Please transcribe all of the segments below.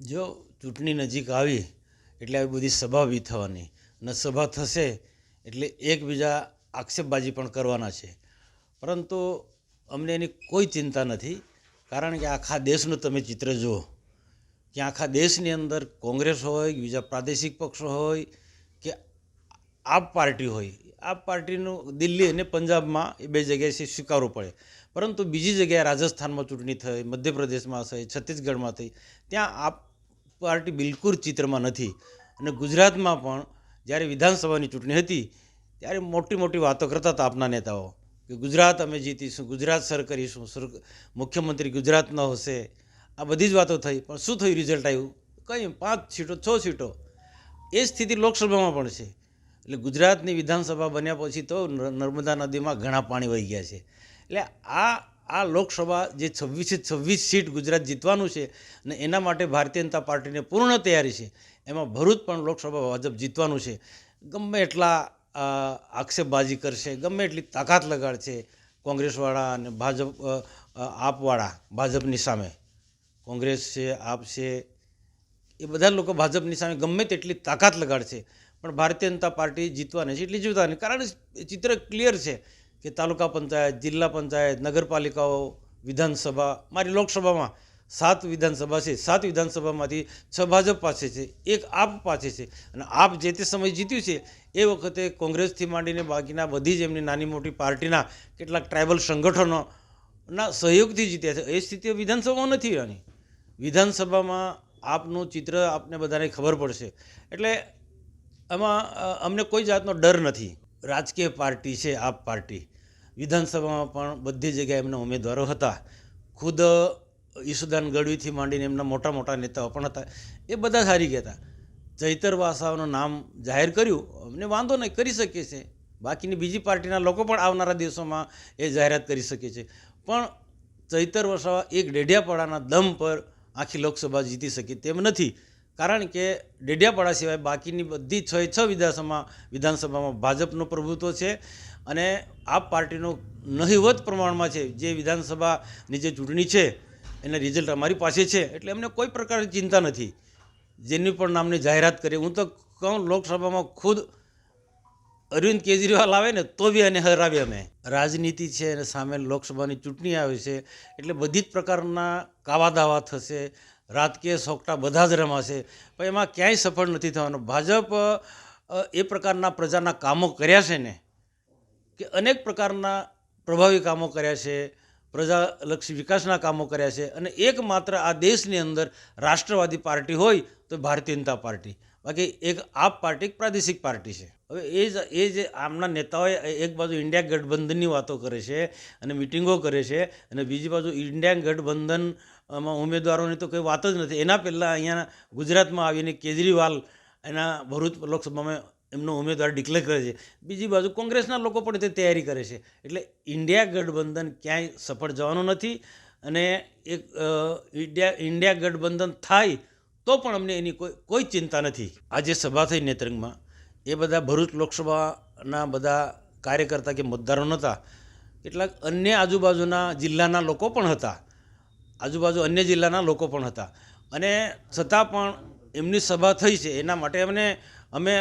જો ચૂંટણી નજીક આવી, એટલે આવી બધી સભા બી થવાની. અને સભા થશે, એટલે એકબીજા આક્ષેપબાજી પણ કરવાના છે. પરંતુ અમને એની કોઈ ચિંતા નથી, કારણ કે આખા દેશનું તમે ચિત્ર જુઓ. કે આખા દેશની અંદર કોંગ્રેસ હોય બીજા પ્રાદેશિક પક્ષો હોય, કે આપ પાર્ટી હોય. આપ પાર્ટીનું દિલ્હી અને પંજાબમાં એ બે જગ્યાએથી સ્વીકારવું પડે. પરંતુ બીજી જગ્યાએ રાજસ્થાનમાં ચૂંટણી થઈ, મધ્યપ્રદેશમાં થઈ, છત્તીસગઢમાં થઈ, ત્યાં આપ પાર્ટી બિલકુલ ચિત્રમાં નથી. અને ગુજરાતમાં પણ જ્યારે વિધાનસભાની ચૂંટણી હતી, ત્યારે મોટી મોટી વાતો કરતા હતા આપના નેતાઓ કે ગુજરાત અમે જીતીશું, ગુજરાત સર કરીશું, સર મુખ્યમંત્રી ગુજરાતનો હશે. આ બધી જ વાતો થઈ, પણ શું થયું રિઝલ્ટ આવ્યું? કંઈ પાંચ સીટો, છ સીટો. એ સ્થિતિ લોકસભામાં પણ છે. એટલે ગુજરાતની વિધાનસભા બન્યા પછી તો નર- નર્મદા નદીમાં ઘણા પાણી વહી ગયા છે. એટલે આ આ લોકસભા જે છવ્વીસે છવ્વીસ સીટ ગુજરાત જીતવાનું છે અને એના માટે ભારતીય જનતા પાર્ટીને પૂર્ણ તૈયારી છે, એમાં ભરૂચ પણ લોકસભા ભાજપ જીતવાનું છે. ગમે એટલા આક્ષેપબાજી કરશે, ગમે એટલી તાકાત લગાડશે કોંગ્રેસવાળા અને ભાજપ આપવાળા ભાજપની સામે. કોંગ્રેસ છે, આપ છે, એ બધા લોકો ભાજપની સામે ગમે તેટલી તાકાત લગાડશે, પણ ભારતીય જનતા પાર્ટી જીતવાની છે, એટલી જીતવાની કારણ ચિત્ર ક્લિયર છે. કે તાલુકા પંચાયત, જિલ્લા પંચાયત, નગરપાલિકાઓ, વિધાનસભા, મારી લોકસભામાં સાત વિધાનસભા છે. સાત વિધાનસભામાંથી છ ભાજપ પાસે છે. એક આપ પાસે છે. અને આપ જે તે સમય જીત્યું છે, એ વખતે કોંગ્રેસથી માંડીને બાકીના બધી જ એમની નાની મોટી પાર્ટીના કેટલાક ટ્રાઇબલ સંગઠનોના સહયોગથી જીત્યા છે. એ સ્થિતિઓ વિધાનસભામાં નથી આની વિધાનસભામાં આપનું ચિત્ર આપને બધાને ખબર પડશે. એટલે એમાં અમને કોઈ જાતનો ડર નથી. રાજકીય પાર્ટી છે, આપ પાર્ટી. વિધાનસભામાં પણ બધી જગ્યાએ એમના ઉમેદવારો હતા. ખુદ ઈસુદાન ગઢવીથી માંડીને એમના મોટા મોટા નેતાઓ પણ હતા. એ બધા જ હારી ગયા હતા. ચૈતર વાસાઓનું નામ જાહેર કર્યું. અમને વાંધો નહીં, કરી શકીએ છે બાકીની બીજી પાર્ટીના લોકો પણ આવનારા દિવસોમાં એ જાહેરાત કરી શકે છે. પણ ચૈતર વસાવા એક ડેઢિયાપાડાના દમ પર આખી લોકસભા જીતી શકી તેમ નથી. કારણ કે ડેડિયાપાડા સિવાય બાકીની બધી છ છ વિધાનસભા વિધાનસભામાં ભાજપનું પ્રભુત્વ છે અને આ પાર્ટીનું નહિવત પ્રમાણમાં છે. જે વિધાનસભાની જે ચૂંટણી છે, એના રિઝલ્ટ અમારી પાસે છે. એટલે એમને કોઈ પ્રકારની ચિંતા નથી. જેની પણ નામની જાહેરાત કરી હું તો કહું, લોકસભામાં ખુદ અરવિંદ કેજરીવાલ આવે ને, તો બી એને હરાવીએ અમે. રાજનીતિ છે અને સામે લોકસભાની ચૂંટણી આવે છે. એટલે બધી જ પ્રકારના કાવા દાવા થશે. રાજકીય સોગટા બધા જ રમાશે. પણ એમાં ક્યાંય સફળ નથી થવાનું. ભાજપ એ પ્રકારના પ્રજાના કામો કર્યા છે ને, કે અનેક પ્રકારના પ્રભાવી કામો કર્યા છે, પ્રજાલક્ષી વિકાસના કામો કર્યા છે અને એકમાત્ર આ દેશની અંદર રાષ્ટ્રવાદી પાર્ટી હોય તો ભારતીય જનતા પાર્ટી. બાકી એક આપ પાર્ટી પ્રાદેશિક પાર્ટી છે. હવે એ જ, એ જે આમના નેતાઓએ એક બાજુ ઇન્ડિયા ગઠબંધનની વાતો કરે છે અને મિટિંગો કરે છે અને બીજી બાજુ ઇન્ડિયા ગઠબંધન આમાં ઉમેદવારોની તો કોઈ વાત જ નથી. એના પહેલાં અહીંયા ગુજરાતમાં આવીને કેજરીવાલ એના ભરૂચ લોકસભામાં એમનો ઉમેદવાર ડિક્લેર કરે છે. બીજી બાજુ કોંગ્રેસના લોકો પણ તે તૈયારી કરે છે. એટલે ઇન્ડિયા ગઠબંધન ક્યાંય સફળ જવાનું નથી અને એક ઇન્ડિયા ઇન્ડિયા ગઠબંધન થાય તો પણ અમને એની કોઈ કોઈ ચિંતા નથી. આજે સભા થઈ નેત્રંગમાં. એ બધા ભરૂચ લોકસભાના બધા કાર્યકર્તા કે મતદારો નહોતા. કેટલાક અન્ય આજુબાજુના જિલ્લાના લોકો પણ હતા. આજુબાજુ અન્ય જિલ્લાના લોકો પણ હતા. અને છતાં પણ એમની સભા થઈ છે. એના માટે અમને અમે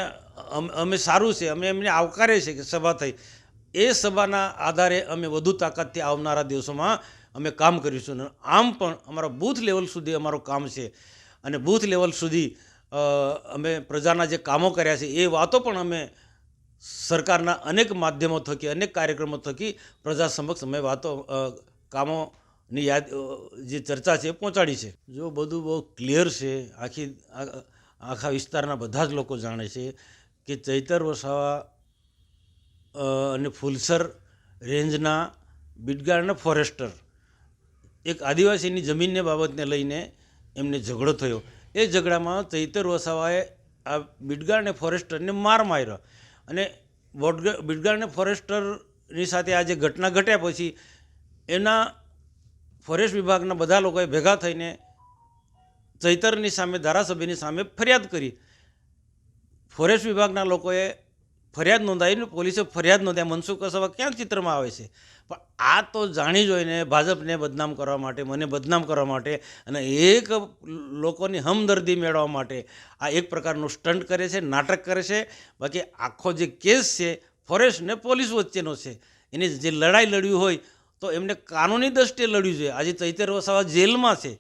અમે સારું છે. અમે એમને આવકારે છે કે સભા થઈ. એ સભાના આધારે અમે વધુ તાકાતથી આવનારા દિવસોમાં અમે કામ કરીશું. આમ પણ અમારા બૂથ લેવલ સુધી અમારું કામ છે. અને બૂથ લેવલ સુધી અમે પ્રજાના જે કામો કર્યા છે એ વાતો પણ અમે સરકારના અનેક માધ્યમો થકી અનેક કાર્યક્રમો થકી પ્રજા સમક્ષ અમે વાતો અ, કામોની યાદ જે ચર્ચા છે એ પહોંચાડી છે. જો બધું બહુ ક્લિયર છે, આખી આખા વિસ્તારના બધા જ લોકો જાણે છે કે ચૈતર વસાવા અને ફુલસર રેન્જના બિડગાર અને ફોરેસ્ટર એક આદિવાસીની જમીનને બાબતને લઈને એમને ઝઘડો થયો. એ ઝઘડામાં ચૈતર વસાવાએ આ બિડગાર અને ફોરેસ્ટરને માર માર્યો. અને બોટગ બિડગાર અને ફોરેસ્ટરની સાથે આ જે ઘટના ઘટ્યા પછી એના ફોરેસ્ટ વિભાગના બધા લોકોએ ભેગા થઈને ચૈતરની સામે, ધારાસભ્યની સામે ફરિયાદ કરી. ફોરેસ્ટ વિભાગના લોકોએ ફરિયાદ નોંધાવી પોલીસે ફરિયાદ નોંધાય મનસુખ વસાવા ક્યાં ચિત્રમાં આવે છે? પણ આ તો જાણી જોઈને ભાજપને બદનામ કરવા માટે, મને બદનામ કરવા માટે અને એક લોકોની હમદર્દી મેળવવા માટે આ એક પ્રકારનું સ્ટન્ટ કરે છે, નાટક કરે છે. બાકી આખો જે કેસ છે ફોરેસ્ટ ને પોલીસ વચ્ચેનો છે. એની જે લડાઈ લડ્યું હોય તો એમને કાનૂની દ્રષ્ટિએ લડ્યું છે. આજે ચૈતર વસાવા જેલમાં છે.